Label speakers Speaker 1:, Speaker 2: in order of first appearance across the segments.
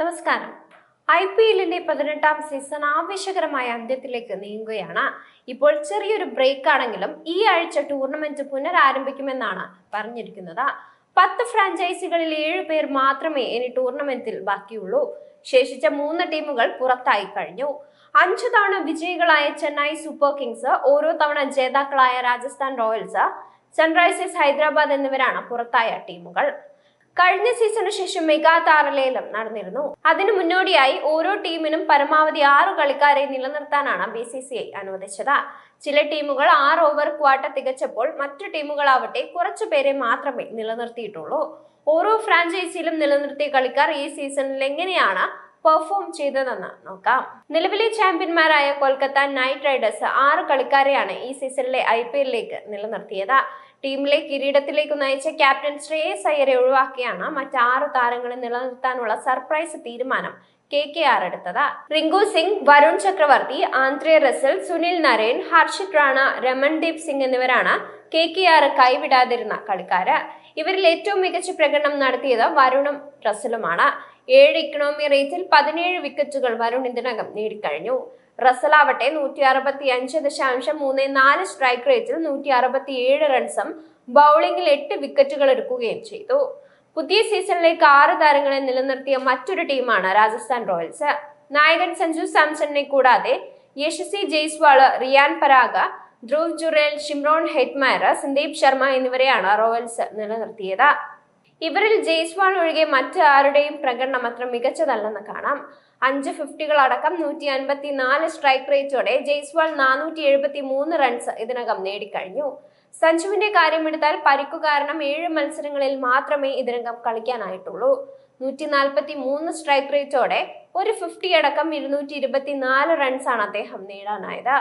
Speaker 1: നമസ്കാരം. I P എല്ലിന്റെ പതിനെട്ടാം സീസൺ ആവേശകരമായ അന്ത്യത്തിലേക്ക് നീങ്ങുകയാണ്. ഇപ്പോൾ ചെറിയൊരു ബ്രേക്ക് ആണെങ്കിലും ഈ ആഴ്ച ടൂർണമെന്റ് പുനരാരംഭിക്കുമെന്നാണ് പറഞ്ഞിരിക്കുന്നത്. പത്ത് ഫ്രാഞ്ചൈസികളിൽ ഏഴ് പേർ മാത്രമേ ഇനി ടൂർണമെന്റിൽ ബാക്കിയുള്ളൂ. ശേഷിച്ച മൂന്ന് ടീമുകൾ പുറത്തായി കഴിഞ്ഞു. അഞ്ചു തവണ വിജയികളായ ചെന്നൈ സൂപ്പർ കിങ്സ് ഓരോ തവണ ജേതാക്കളായ രാജസ്ഥാൻ റോയൽസ് സൺറൈസേഴ്സ് ഹൈദരാബാദ് എന്നിവരാണ് പുറത്തായ ടീമുകൾ. കഴിഞ്ഞ സീസണു ശേഷം മെഗാ താരലേലം നടന്നിരുന്നു. അതിനു മുന്നോടിയായി ഓരോ ടീമിനും പരമാവധി ആറ് കളിക്കാരെ നിലനിർത്താനാണ് ബി സി സി ഐ അനുവദിച്ചത്. ചില ടീമുകൾ ആറ് ഓവർ ക്വാട്ട തികച്ചപ്പോൾ മറ്റു ടീമുകളാവട്ടെ കുറച്ചു പേരെ മാത്രമേ നിലനിർത്തിയിട്ടുള്ളൂ. ഓരോ ഫ്രാഞ്ചൈസിയിലും നിലനിർത്തിയ കളിക്കാർ ഈ സീസണിൽ എങ്ങനെയാണ് പെർഫോം ചെയ്തതെന്ന് നോക്കാം. നിലവിലെ ചാമ്പ്യന്മാരായ കൊൽക്കത്ത നൈറ്റ് റൈഡേഴ്സ് ആറ് കളിക്കാരെയാണ് ഈ സീസണിലെ ഐ പി എല്ലിലേക്ക് നിലനിർത്തിയത്. ടീമിലെ കിരീടത്തിലേക്ക് നയിച്ച ക്യാപ്റ്റൻ ശ്രേയസ് അയ്യരെ ഒഴിവാക്കിയാണ് മറ്റാറ് താരങ്ങളെ നിലനിർത്താനുള്ള സർപ്രൈസ് തീരുമാനം കെ കെ ആർ എടുത്തത്. റിങ്കു സിംഗ് വരുൺ ചക്രവർത്തി ആന്ത്രേ റസൽ സുനിൽ നരേൻ ഹർഷിത് റാണ രമൺദീപ് സിംഗ് എന്നിവരാണ് കെ കെ ആർ കൈവിടാതിരുന്ന കളിക്കാര്. ഇവരിൽ ഏറ്റവും മികച്ച പ്രകടനം നടത്തിയത് വരുണും റസലുമാണ്. ഏഴ് ഇക്കണോമി റേറ്റിൽ പതിനേഴ് വിക്കറ്റുകൾ വരുൺ ഇതിനകം നേടിക്കഴിഞ്ഞു. റസലാവട്ടെ നൂറ്റി അറുപത്തി അഞ്ച് ദശാംശം മൂന്ന് നാല് സ്ട്രൈക്ക് റേറ്റിൽ നൂറ്റി അറുപത്തി ഏഴ് റൺസും ബൗളിംഗിൽ എട്ട് വിക്കറ്റുകൾ എടുക്കുകയും ചെയ്തു. പുതിയ സീസണിലേക്ക് ആറ് താരങ്ങളെ നിലനിർത്തിയ മറ്റൊരു ടീമാണ് രാജസ്ഥാൻ റോയൽസ്. നായകൻ സഞ്ജു സാംസണിനെ കൂടാതെ യശസ്വി ജയ്സ്വാൾ റിയാൻ പരാഗ ധ്രുവ് ജുറേൽ ഷിംറോൺ ഹെറ്റ്മയർ സന്ദീപ് ശർമ്മ എന്നിവരെയാണ് റോയൽസ് നിലനിർത്തിയത്. ഇവരിൽ ജയ്സ്വാൾ ഒഴികെ മറ്റ് ആരുടെയും പ്രകടനം അത്ര മികച്ചതല്ലെന്ന് കാണാം. അഞ്ച് ഫിഫ്റ്റികൾ അടക്കം നൂറ്റി അൻപത്തി നാല് സ്ട്രൈക്ക് റേറ്റോടെ ജയ്സ്വാൾ നാനൂറ്റി എഴുപത്തി മൂന്ന് റൺസ് ഇതിനകം നേടിക്കഴിഞ്ഞു. സഞ്ജുവിന്റെ കാര്യമെടുത്താൽ പരിക്കു കാരണം ഏഴ് മത്സരങ്ങളിൽ മാത്രമേ ഇതിനകം കളിക്കാനായിട്ടുള്ളൂ. നൂറ്റി നാൽപ്പത്തി മൂന്ന് സ്ട്രൈക്ക് റേറ്റോടെ ഒരു ഫിഫ്റ്റി അടക്കം ഇരുന്നൂറ്റി ഇരുപത്തി നാല് റൺസാണ് അദ്ദേഹം നേടാനായത്.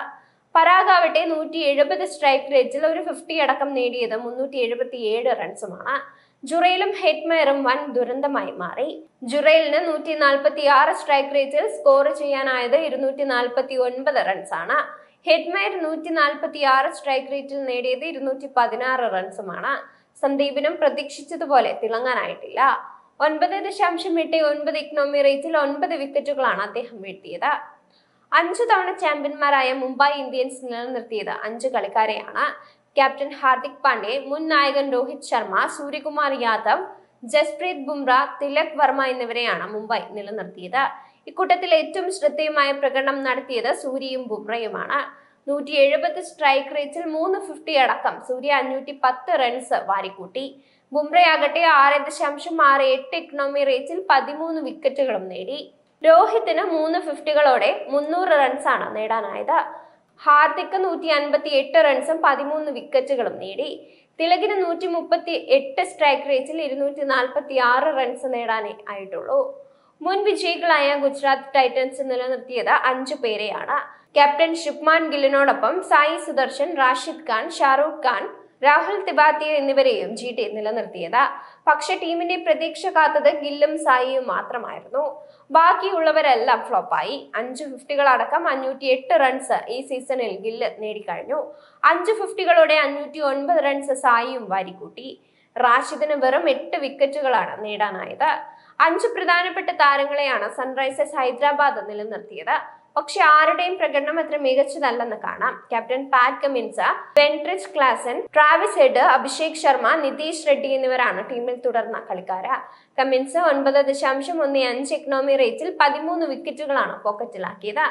Speaker 1: പരാഗാവട്ടെ നൂറ്റി എഴുപത് സ്ട്രൈക്ക് റേറ്റിൽ ഒരു ഫിഫ്റ്റി അടക്കം നേടിയത് മുന്നൂറ്റി എഴുപത്തി ഏഴ് റൺസുമാണ് ജുറയിലും ഹെറ്റ്മയറും വൻ ദുരന്തമായി മാറി. ജുറയിലിന് നൂറ്റി നാൽപ്പത്തി ആറ് സ്ട്രൈക്ക് റേറ്റിൽ സ്കോർ ചെയ്യാനായത് ഇരുന്നൂറ്റി നാൽപ്പത്തി ഒൻപത് റൺസാണ് ഹെഡ്മയർ നൂറ്റി നാൽപ്പത്തി ആറ് സ്ട്രൈക്ക് റേറ്റിൽ നേടിയത് ഇരുന്നൂറ്റി പതിനാറ് റൺസുമാണ് സന്ദീപിനും പ്രതീക്ഷിച്ചതുപോലെ തിളങ്ങാനായിട്ടില്ല. ഒൻപത് ദശാംശം എട്ട് ഒൻപത് ഇക്കണോമി റേറ്റിൽ ഒൻപത് വിക്കറ്റുകളാണ് അദ്ദേഹം വീഴ്ത്തിയത്. അഞ്ചു തവണ ചാമ്പ്യന്മാരായ മുംബൈ ഇന്ത്യൻസ് നിലനിർത്തിയത് അഞ്ച് കളിക്കാരെയാണ്. ക്യാപ്റ്റൻ ഹാർദിക് പാണ്ഡ്യ മുൻ നായകൻ രോഹിത് ശർമ്മ സൂര്യകുമാർ യാദവ് ജസ്പ്രീത് ബുംറ തിലക് വർമ്മ എന്നിവരെയാണ് മുംബൈ നിലനിർത്തിയത്. ഇക്കൂട്ടത്തിൽ ഏറ്റവും ശ്രദ്ധേയമായ പ്രകടനം നടത്തിയത് സൂര്യയും ബുംറയുമാണ്. നൂറ്റി എഴുപത് സ്ട്രൈക്ക് റേറ്റിൽ മൂന്ന് ഫിഫ്റ്റി അടക്കം സൂര്യ അഞ്ഞൂറ്റി പത്ത് റൺസ് വാരിക്കൂട്ടി. ബുംറയാകട്ടെ ആറ് ദശാംശം ആറ് എട്ട് ഇക്കണോമി റേറ്റിൽ പതിമൂന്ന് വിക്കറ്റുകളും നേടി. രോഹിത്തിന് മൂന്ന് ഫിഫ്റ്റികളോടെ മുന്നൂറ് റൺസാണ് നേടാനായത്. ഹാർദിക്ക് നൂറ്റി അൻപത്തി എട്ട് റൺസും പതിമൂന്ന് വിക്കറ്റുകളും നേടി. തിലകിന് നൂറ്റി മുപ്പത്തി എട്ട് സ്ട്രൈക്ക് റേറ്റിൽ ഇരുന്നൂറ്റി നാൽപ്പത്തി ആറ് റൺസ് നേടാനേ ആയിട്ടുള്ളൂ. മുൻ വിജയികളായ ഗുജറാത്ത് ടൈറ്റൻസ് നിലനിർത്തിയത് അഞ്ചു പേരെയാണ്. ക്യാപ്റ്റൻ ഷിപ്മാൻ ഗില്ലിനോടൊപ്പം സായി സുദർശൻ റാഷിദ് ഖാൻ ഷാറൂഖ് ഖാൻ രാഹുൽ തിബാത്തിയ എന്നിവരെയും ജി ടി നിലനിർത്തിയത്. പക്ഷെ ടീമിന്റെ പ്രതീക്ഷ കാത്തത് ഗില്ലും സായിയും മാത്രമായിരുന്നു. ബാക്കിയുള്ളവരെല്ലാം ഫ്ലോപ്പായി അഞ്ച് ഫിഫ്റ്റികൾ അടക്കം അഞ്ഞൂറ്റി എട്ട് റൺസ് ഈ സീസണിൽ ഗില്ല് നേടിക്കഴിഞ്ഞു. അഞ്ച് ഫിഫ്റ്റികളോടെ അഞ്ഞൂറ്റി ഒൻപത് റൺസ് സായിയും വാരിക്കൂട്ടി. റാഷിദിന് വെറും എട്ട് വിക്കറ്റുകളാണ് നേടാനായത്. അഞ്ച് പ്രധാനപ്പെട്ട താരങ്ങളെയാണ് സൺറൈസേഴ്സ് ഹൈദരാബാദ് നിലനിർത്തിയത്. പക്ഷെ ആരുടെയും പ്രകടനം അത്ര മികച്ചതല്ലെന്ന് കാണാം. Captain Pat Cummins Heinrich Klaasen Travis Head Abhishek Sharma Nitish Reddy എന്നിവരാണ് ടീമിൽ തുടർന്ന കളിക്കാര്. കമിൻസ് ഒൻപത് ദശാംശം ഒന്ന് അഞ്ച് എക്കണോമി റേറ്റിൽ പതിമൂന്ന് വിക്കറ്റുകളാണ് പോക്കറ്റിലാക്കിയത്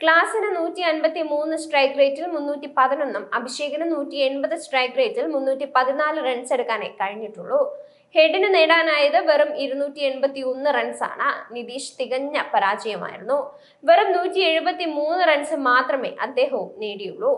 Speaker 1: ക്ലാസിന് നൂറ്റി അൻപത്തി മൂന്ന് സ്ട്രൈക്ക് റേറ്റിൽ മുന്നൂറ്റി പതിനൊന്നും അഭിഷേകിന് നൂറ്റി എൺപത് സ്ട്രൈക്ക് റേറ്റിൽ മുന്നൂറ്റി പതിനാല് റൺസ് എടുക്കാനേ കഴിഞ്ഞിട്ടുള്ളൂ. ഹെഡിന് നേടാനായത് വെറും ഇരുന്നൂറ്റി എൺപത്തി ഒന്ന് റൺസാണ് നിതീഷ് തികഞ്ഞ പരാജയമായിരുന്നു. വെറും നൂറ്റി എഴുപത്തി മൂന്ന് റൺസ് മാത്രമേ അദ്ദേഹവും നേടിയുള്ളൂ.